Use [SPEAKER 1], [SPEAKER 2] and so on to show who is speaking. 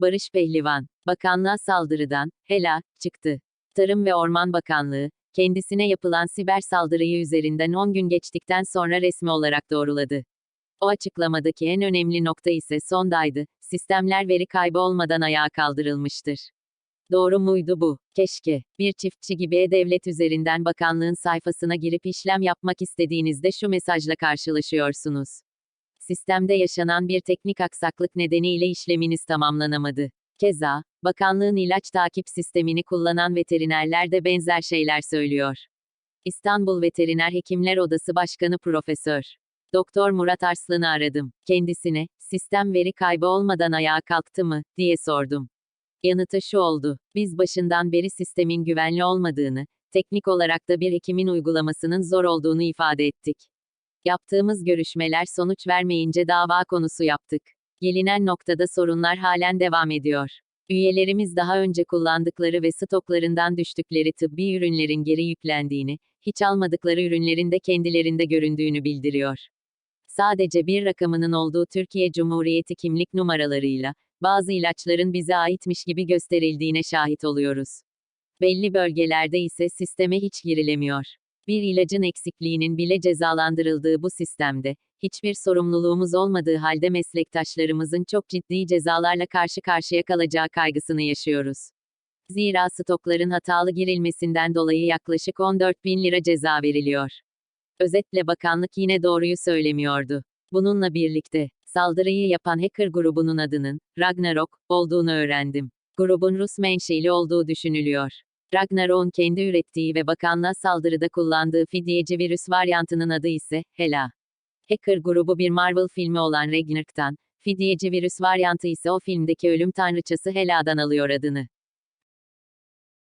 [SPEAKER 1] Barış Pehlivan, bakanlığa saldırıdan, hela, çıktı. Tarım ve Orman Bakanlığı, kendisine yapılan siber saldırıyı üzerinden 10 gün geçtikten sonra resmi olarak doğruladı. O açıklamadaki en önemli nokta ise sondaydı, sistemler veri kaybı olmadan ayağa kaldırılmıştır. Doğru muydu bu? Keşke. Bir çiftçi gibi e-devlet üzerinden bakanlığın sayfasına girip işlem yapmak istediğinizde şu mesajla karşılaşıyorsunuz. Sistemde yaşanan bir teknik aksaklık nedeniyle işleminiz tamamlanamadı. Keza, bakanlığın ilaç takip sistemini kullanan veterinerler de benzer şeyler söylüyor. İstanbul Veteriner Hekimler Odası Başkanı Profesör Doktor Murat Arslan'ı aradım. Kendisine, sistem veri kaybı olmadan ayağa kalktı mı, diye sordum. Yanıtı şu oldu. Biz başından beri sistemin güvenli olmadığını, teknik olarak da bir hekimin uygulamasının zor olduğunu ifade ettik. Yaptığımız görüşmeler sonuç vermeyince dava konusu yaptık. Gelinen noktada sorunlar halen devam ediyor. Üyelerimiz daha önce kullandıkları ve stoklarından düştükleri tıbbi ürünlerin geri yüklendiğini, hiç almadıkları ürünlerin de kendilerinde göründüğünü bildiriyor. Sadece bir rakamının olduğu Türkiye Cumhuriyeti kimlik numaralarıyla, bazı ilaçların bize aitmiş gibi gösterildiğine şahit oluyoruz. Belli bölgelerde ise sisteme hiç girilemiyor. Bir ilacın eksikliğinin bile cezalandırıldığı bu sistemde, hiçbir sorumluluğumuz olmadığı halde meslektaşlarımızın çok ciddi cezalarla karşı karşıya kalacağı kaygısını yaşıyoruz. Zira stokların hatalı girilmesinden dolayı yaklaşık 14 bin lira ceza veriliyor. Özetle bakanlık yine doğruyu söylemiyordu. Bununla birlikte, saldırıyı yapan hacker grubunun adının, Ragnarok, olduğunu öğrendim. Grubun Rus menşeli olduğu düşünülüyor. Ragnarok'un kendi ürettiği ve bakanlığa saldırıda kullandığı fidyeci virüs varyantının adı ise, Hela. Hacker grubu bir Marvel filmi olan Ragnarok'tan, fidyeci virüs varyantı ise o filmdeki ölüm tanrıçası Hela'dan alıyor adını.